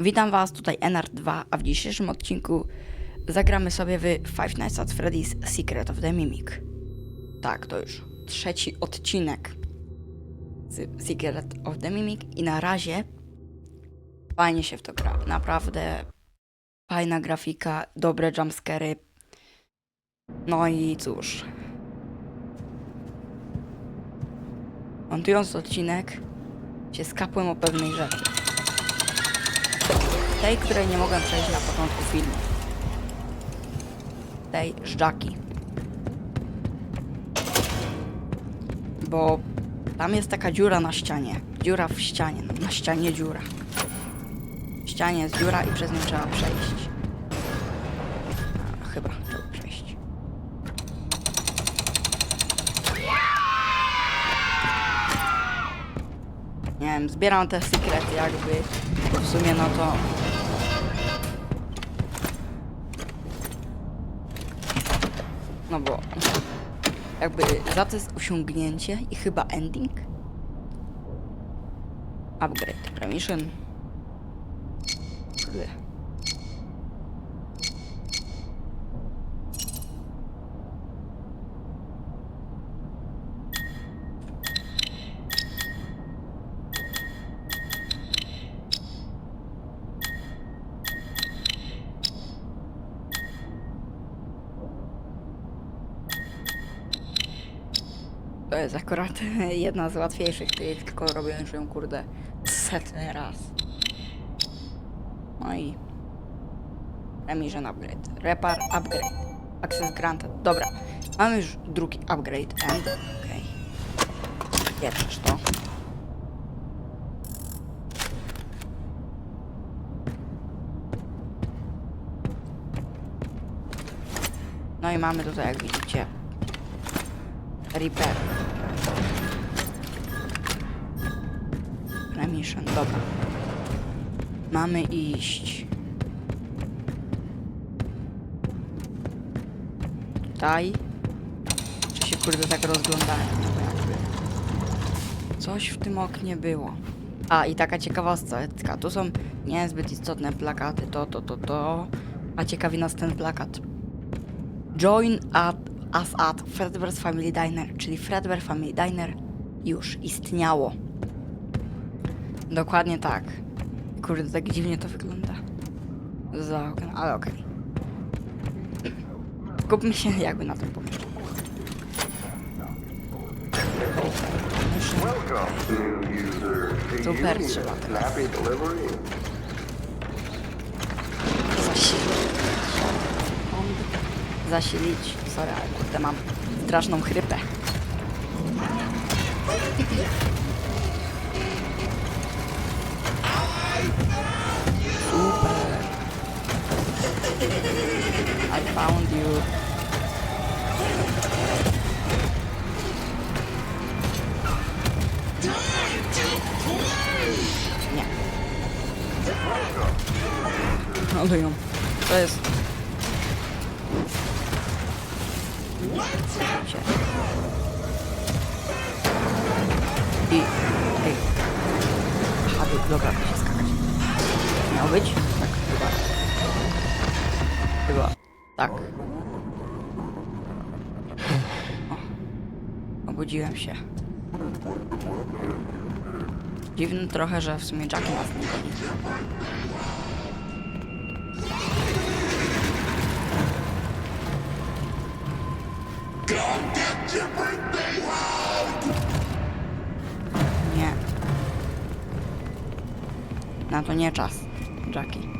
Witam Was, tutaj NR2, a w dzisiejszym odcinku zagramy sobie w Five Nights at Freddy's Secret of the Mimic. Tak, to już trzeci odcinek z Secret of the Mimic i na razie fajnie się w to gra. Naprawdę fajna grafika, dobre jumpscary. No i cóż. Montując odcinek się skapłem o pewnej rzeczy. Tej, której nie mogłem przejść na początku filmu. Tej żdżaki. Bo tam jest taka dziura na ścianie. Dziura w ścianie. No, na ścianie dziura. W ścianie jest dziura i przez nią trzeba przejść. A, chyba trzeba przejść. Nie wiem, zbieram te sekrety jakby. Bo w sumie no to No bo jakby za to jest osiągnięcie i chyba ending. Upgrade, permission. Kurde. To jest akurat jedna z łatwiejszych, tylko robiłem ją kurde setny raz. No i Emission Upgrade. Repar Upgrade. Access Granted. Dobra. Mamy już drugi upgrade and okej. Pierwsze to. No i mamy tutaj jak widzicie Repair. Remission, dobra. Mamy iść. Tutaj. Czy się kurde tak rozglądałem? Coś w tym oknie było. A i taka ciekawostka. Tu są niezbyt istotne plakaty. To, to, to, to. A ciekawi nas ten plakat. Join at us at Fredbear's Family Diner, czyli Fredbear Family Diner już istniało. Dokładnie tak. Kurde, tak dziwnie to wygląda. Za oknem, ale okej. Skupmy się jakby na tym pomieszczeniu. Super trzeba teraz zasilić. Zasilić. Sorry, kurde, mam straszną chrypę. Super. I found you. Nie. Ale ją. To jest... dobra, da się skakać. Miało być? Tak, chyba. Chyba. Tak. Obudziłem się. Dziwne trochę, że w sumie Jack nas nie goni. Nie. Na to nie czas, Jackie.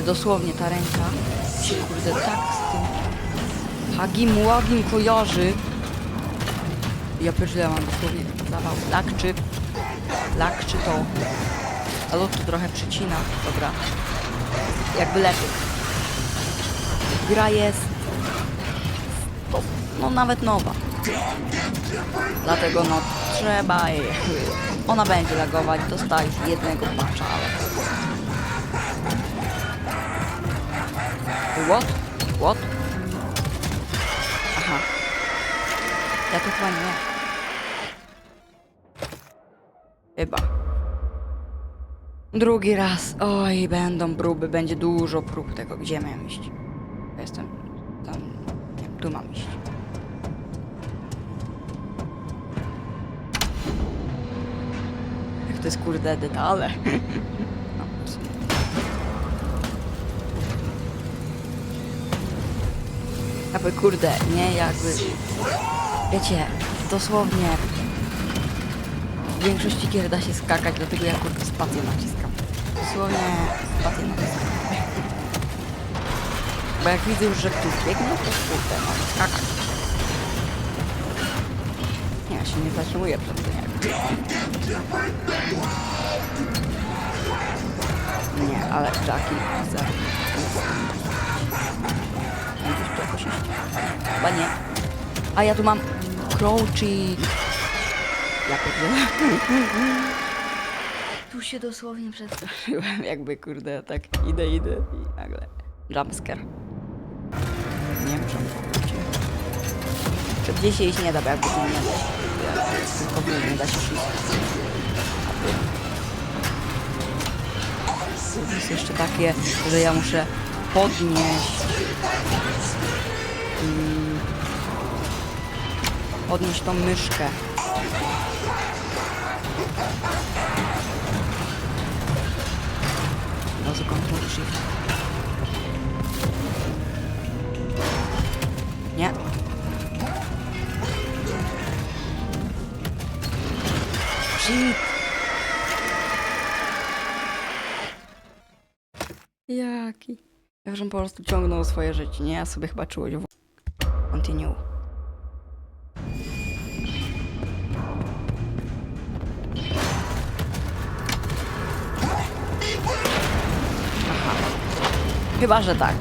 Ale dosłownie ta ręka się kurde tak z tym Hagim Łagim kojarzy. Ja pierdzielę mam dosłownie zawał. Lakczy. Lakczy to. Ale tu trochę przycina. Dobra. jakby lepiej. Gra jest no, no nawet nowa. Dlatego no trzeba jej. Ona będzie lagować, dostalić jednego patcha, ale. What? What? Aha. Ja to chyba nie. Chyba. Drugi raz. Oj, będą próby, będzie dużo prób tego, gdzie miałem iść. Jestem tam. Tu mam iść. Jak to jest kurde detale. No, Jakby kurde, nie jakby. Wiecie, dosłownie w większości gier da się skakać, dlatego ja kurde spację naciskam. Dosłownie spację naciskam. Bo jak widzę już, że ktoś biegnie, to kurde, mogę skakać. Nie, ja się nie zatrzymuję przed tym. Nie, ale Jackie iść? Chyba nie. A ja tu mam crouching. Ja pierdzielę. Tu się dosłownie przestraszyłem, jakby kurde, tak idę, idę i nagle jumpscare. Nie wiem, czemu gdzieś się iść nie da, bo jakby tu nie da się. Tylko nie da się iść. To jest jeszcze takie, że ja muszę podnieść mm, podnieść tą myszkę. Może Ctrl Shift. Nie. Shit. Jaki? Ja żebym po prostu ciągnął swoje życie, nie? Ja sobie chyba czułość. Continue. Aha. Chyba, że tak.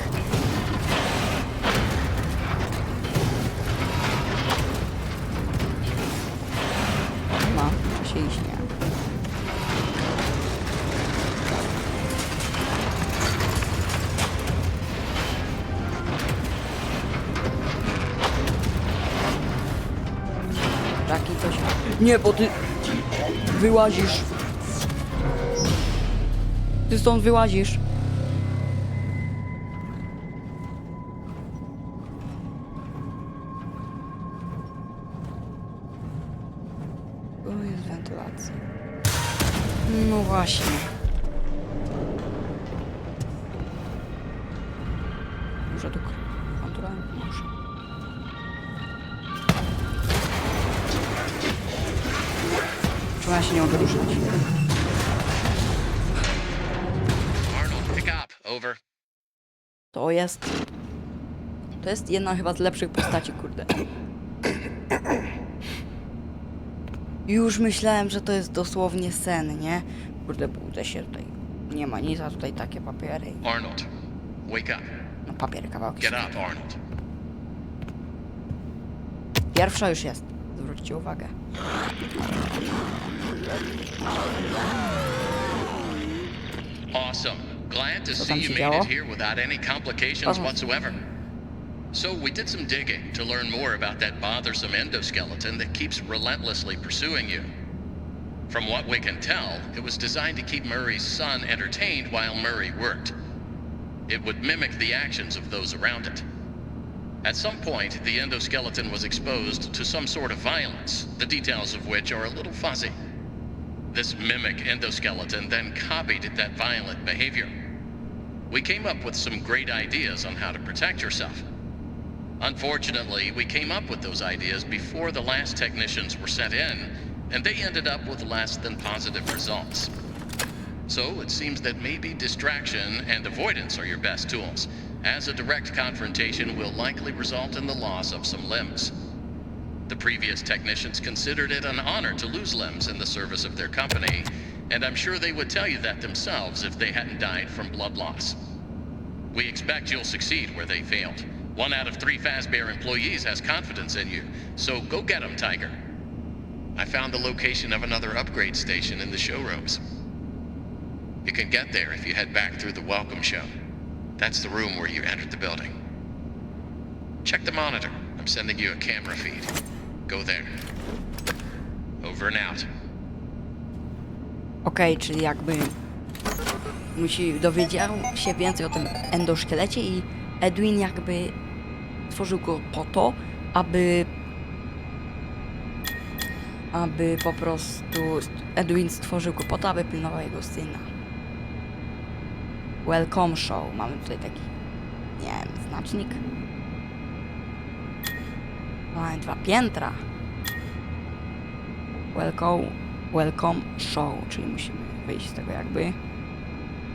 No, się iść, Nie, bo ty wyłazisz. Ty stąd wyłazisz. Tu jest wentylacja. No właśnie. Się nie. Over. To jest. To jest jedna chyba z lepszych postaci, kurde. Już myślałem, że to jest dosłownie sen, nie? Kurde, budzę się tutaj. Nie ma nic, a tutaj takie papiery. Arnold, wake up. No papiery, kawałki. Get up, Arnold. Pierwsza już jest. Zwróćcie uwagę. Awesome. Glad to see you made it here without any complications whatsoever. So we did some digging to learn more about that bothersome endoskeleton that keeps relentlessly pursuing you. From what we can tell, it was designed to keep Murray's son entertained while Murray worked. It would mimic the actions of those around it. At some point, the endoskeleton was exposed to some sort of violence, the details of which are a little fuzzy. This mimic endoskeleton then copied that violent behavior. We came up with some great ideas on how to protect yourself. Unfortunately, we came up with those ideas before the last technicians were sent in, and they ended up with less than positive results. So it seems that maybe distraction and avoidance are your best tools, as a direct confrontation will likely result in the loss of some limbs. The previous technicians considered it an honor to lose limbs in the service of their company, And I'm sure they would tell you that themselves if they hadn't died from blood loss. We expect you'll succeed where they failed. One out of three Fazbear employees has confidence in you, so go get 'em, Tiger. I found the location of another upgrade station in the showrooms. You can get there if you head back through the welcome show. That's the room where you entered the building. Check the monitor. I'm sending you a camera feed. Go there. Over and out. Okej, czyli jakby musi dowiedział się więcej o tym endoszkielecie i Edwin jakby stworzył go po to, aby aby po prostu Edwin stworzył go po to, aby pilnował jego syna. Welcome show. Mamy tutaj taki, nie wiem, znacznik. Mamy dwa piętra. Welcome, welcome show, czyli musimy wyjść z tego jakby.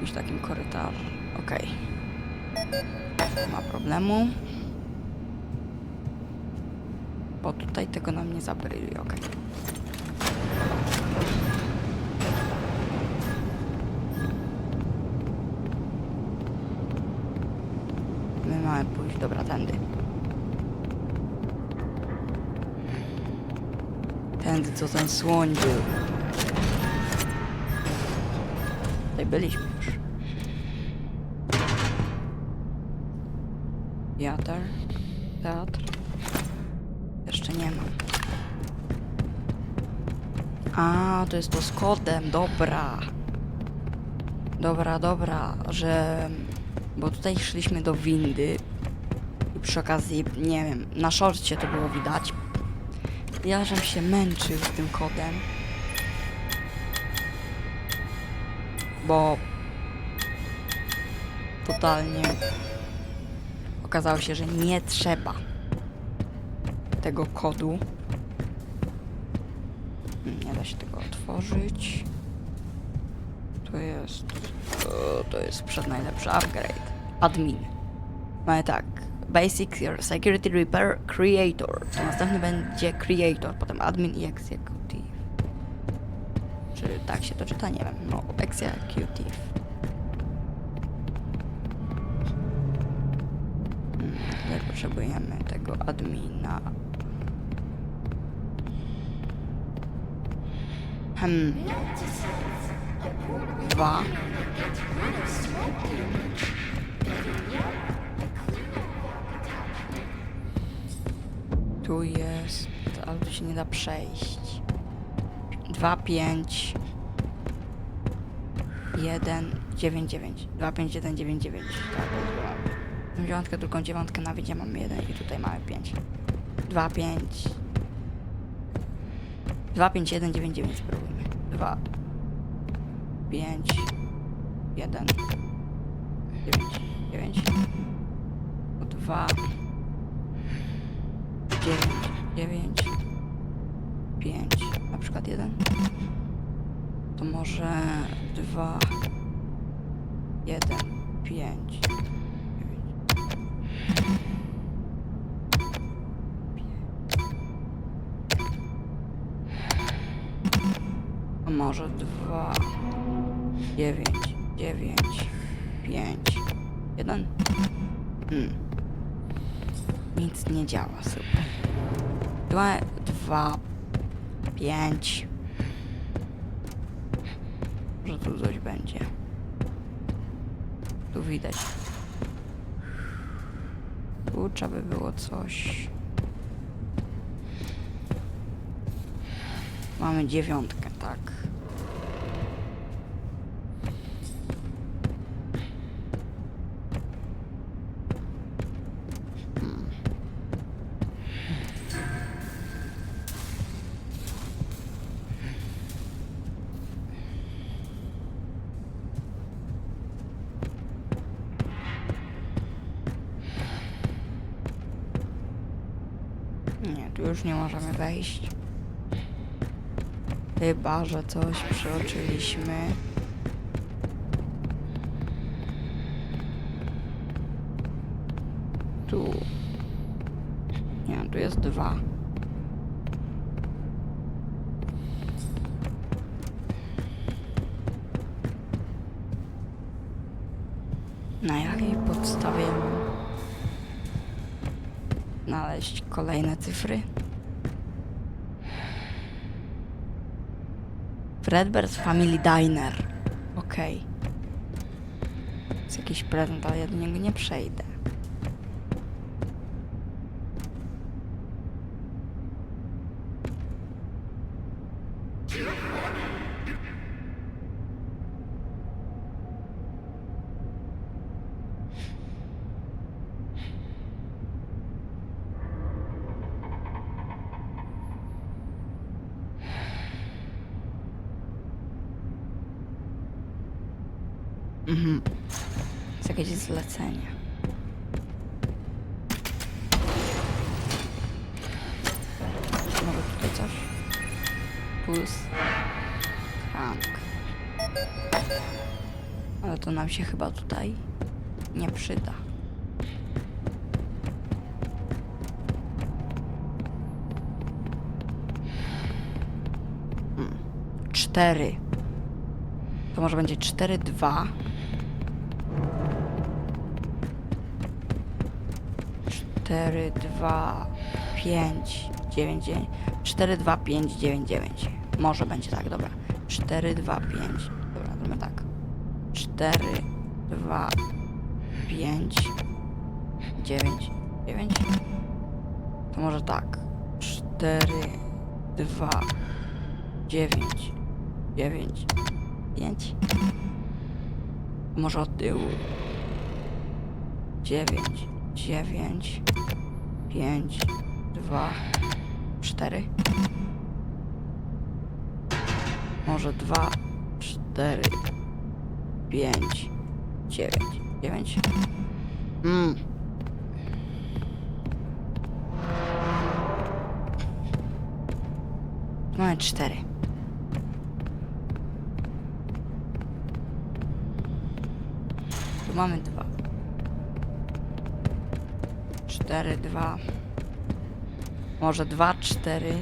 Już takim korytarzem. Okej. Nie ma problemu. Bo tutaj tego nam nie zabrali, okej. My pójść, dobra, tędy. Tędy, co ten słoń był. Tutaj byliśmy już. Teatr. Teatr. Jeszcze nie mam. A, to jest to z kodem, dobra. Dobra, dobra, że... Bo tutaj szliśmy do windy. Przy okazji, nie wiem, na szorcie to było widać. Ja żem się męczył z tym kodem. Bo totalnie okazało się, że nie trzeba tego kodu. Nie da się tego otworzyć. To jest. O, to jest przed najlepszy upgrade. Admin. Mamy tak. Basic Security Repair Creator. To następny będzie Creator, potem Admin i Executive. Czy tak się to czyta? Nie wiem. No, Executive. Hmm, Tutaj potrzebujemy tego admina. Hmm. Dwa. Tu jest, ale tu się nie da przejść. Dwa, pięć. Jeden, dziewięć, dziewięć. Dwa, pięć, jeden, dziewięć, dziewięć. Tak, Tą dziewiątkę, drugą dziewiątkę na widzie mamy jeden i tutaj mamy pięć. Dwa, pięć. Dwa, pięć, jeden, dziewięć, dziewięć spróbujmy. Dwa. Pięć. Jeden. Dziewięć. Dziewięć. Dwa. Dziewięć. Dziewięć. Pięć. Na przykład jeden. To może dwa. Jeden. Pięć. Dziewięć. A może dwa, dziewięć, dziewięć, pięć, jeden? Hmm. Nic nie działa, super. Dwa, dwa, pięć. Że tu coś będzie. Tu widać. Tu trzeba by było coś. Mamy dziewiątkę, tak. możemy wejść. Chyba, że coś przeoczyliśmy. Tu. Nie, tu jest dwa. Na jakiej podstawie znaleźć kolejne cyfry? Fredbear's Family Diner. Okej. Jest jakiś prezent, ale ja do niego nie przejdę. Mhm. Jest jakieś zlecenie. Może tutaj coś? Krank. Ale to nam się chyba tutaj nie przyda. Hmm. Cztery. To może będzie cztery, dwa. 4, 2, 5, 9, 9. 4, 2, 5, 9, 9. Może będzie tak, dobra. 4, 2, 5. Dobra, zrobimy tak. 4, 2, 5, 9, 9. To może tak. 4, 2, 9, 9, 5. Może od tyłu. 9, 9, 5, 2, 4. Może 2, 4, 5, 9, 9. Mm. Mamy 4. Tu mamy 2. 4, 2. Może 2, 4.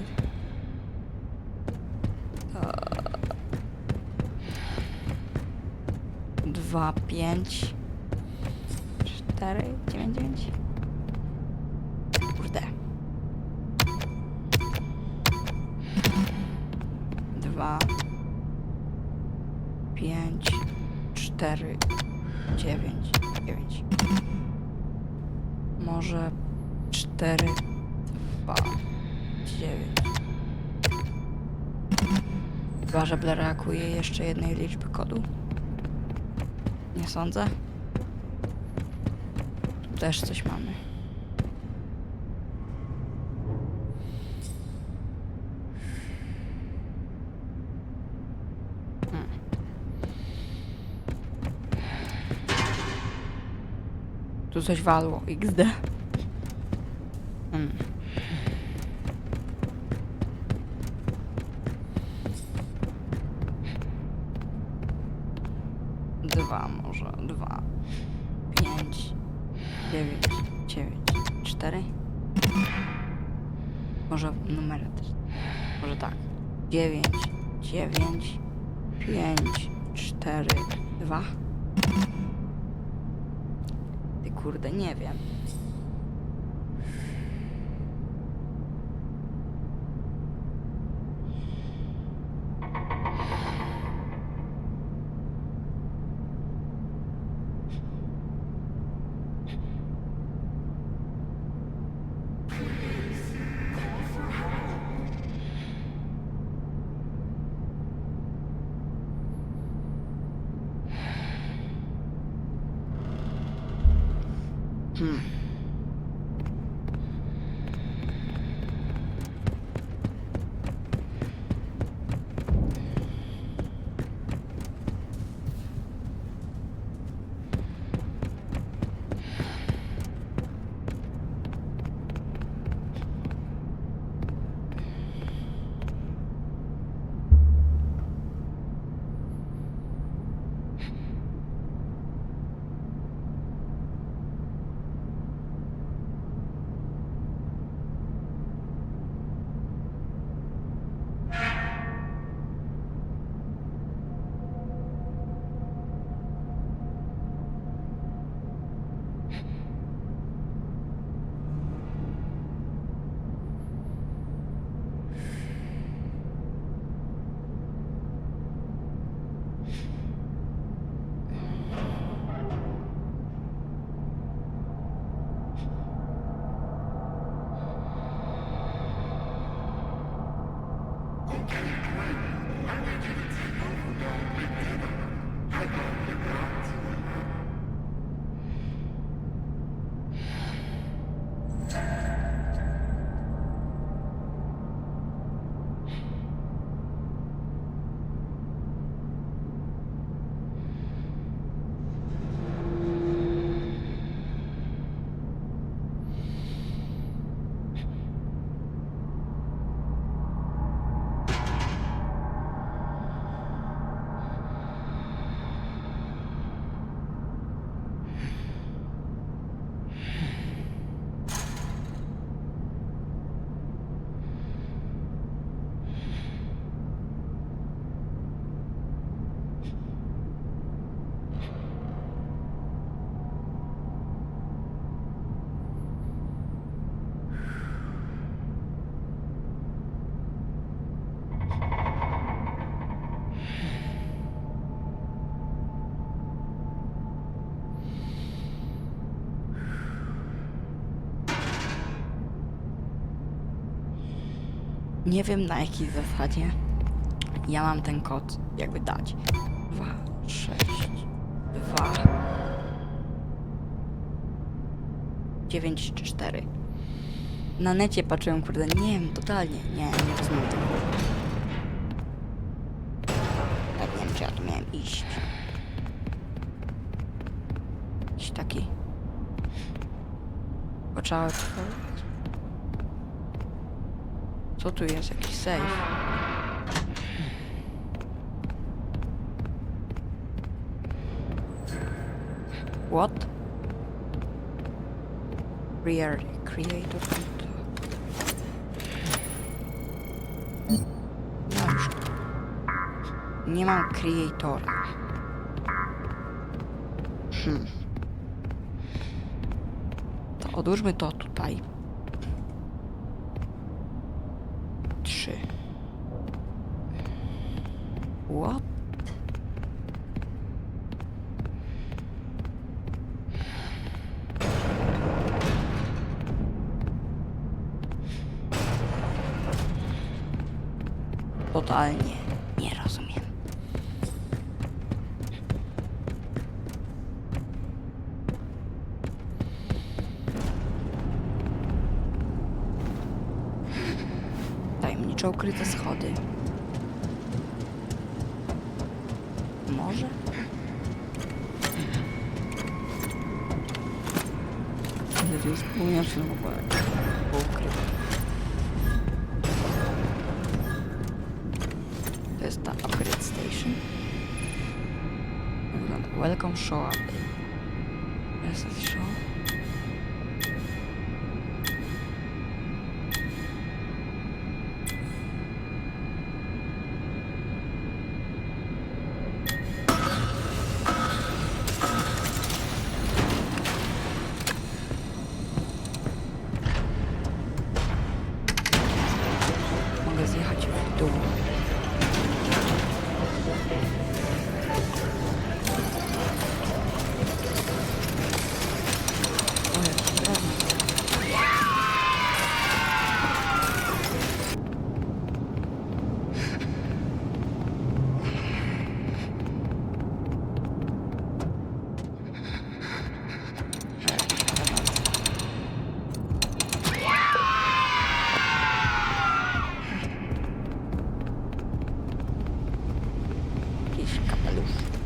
Dwa, pięć, cztery, dziewięć, dziewięć. Chyba, że brakuje jeszcze jednej liczby kodu. Nie sądzę. Tu też coś mamy. Hmm. Tu coś walło, XD. Hmm. Ty kurde, nie wiem. I need you to take over now, big. Nie wiem na jakiej zasadzie ja mam ten kod jakby dać. 2, 6, 2, 9 czy 4. Na necie patrzyłem, kurde, nie wiem, totalnie, nie, nie rozumiem tego. Tak, nie wiem, czy ja tu miałem iść. Jakiś taki... Poczęły Co tu jest? Jakiś safe? What? Rear creator. Już. Nie mam creatora. Hmm. To odłóżmy to tutaj. Totalnie nie rozumiem. Tajemniczo ukryte schody. Może? To jest północny w ogóle. Ukryte. To jest ta upgrade station. Wygląda. Welcome show update. Reset Jakiś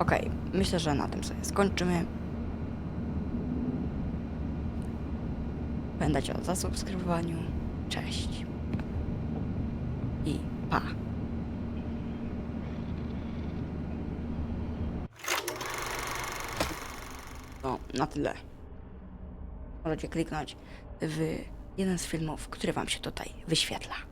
Okej, myślę, że na tym sobie skończymy. Pamiętajcie o zasubskrybowaniu. Cześć. I pa. No, na tyle. Możecie kliknąć w jeden z filmów, który Wam się tutaj wyświetla.